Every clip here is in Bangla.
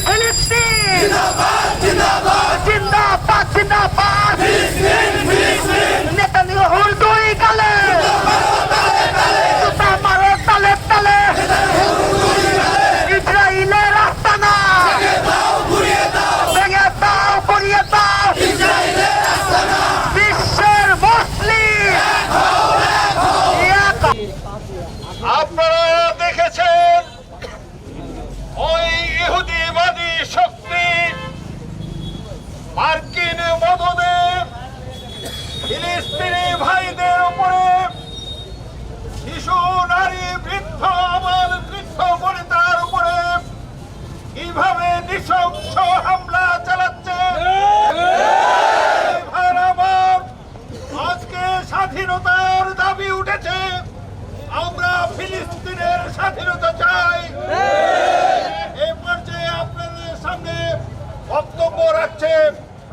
ফিলিস্তিন জিন্দাবাদ জিন্দাবাদ জিন্দাবাদ জিন্দাবাদ ফিলিস্তিন ফিলিস্তিন নেতানিয়াহুর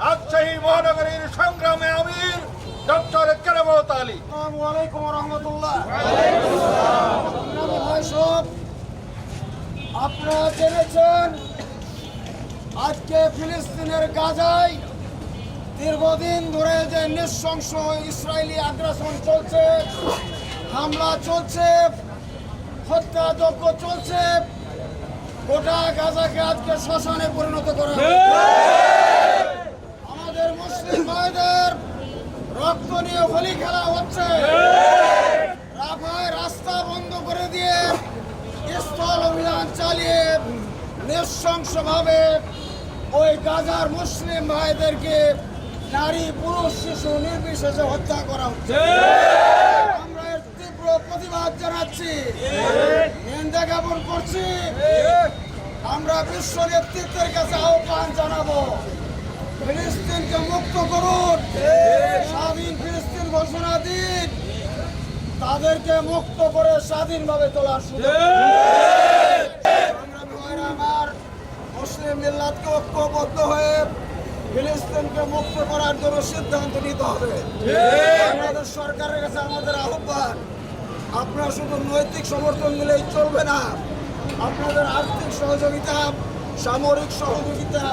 রাজশাহী মহানগরীর সংগ্রামে আমির, ডক্টর কেরামত আলী। রহমতুল্লাহ আপনারা জেনেছেন, আজকে ফিলিস্তিনের গাজায় দীর্ঘদিন ধরে যে নৃশংস ইসরায়েলি আগ্রাসন চলছে, হামলা চলছে, হত্যাযজ্ঞ চলছে, গোটা গাজাকে আজকে শ্মশানে পরিণত করা নৃশংসভাবে ওই গাজার মুসলিম ভাইদেরকে নারী, পুরুষ, শিশু, নির্বিশেষে হত্যা করা হচ্ছে। আমরা এর তীব্র প্রতিবাদ জানাচ্ছি। নিন্দা জ্ঞাপন করছি। আমরা বিশ্ব নেতৃত্বের কাছে আহ্বান জানাব। ফিলিস্তিনকে মুক্ত করুন। স্বাধীন ফিলিস্তিন ঘোষণা দিন। তাদেরকে মুক্ত করে স্বাধীনভাবে তোলার সুযোগ সংগ্রামী ভাইরা আমার মুসলিম মিল্লাতকে ঐক্যবদ্ধ হয়ে ফিলিস্তিনকে মুক্ত করার জন্য সিদ্ধান্ত নিতে হবে। বাংলাদেশ সরকারের কাছে আমাদের আহ্বান আপনারা শুধু নৈতিক সমর্থন দিলেই চলবে না আপনাদের আর্থিক সহযোগিতা সামরিক সহযোগিতা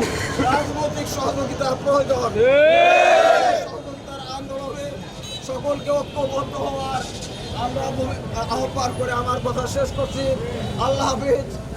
রাজনৈতিক সহযোগিতা প্রয়োজন। সহযোগিতার আন্দোলনে সকলকে ঐক্যবদ্ধ হওয়ার আমরা আহ্বান করে আমার কথা শেষ করছি। আল্লাহ হাফিজ।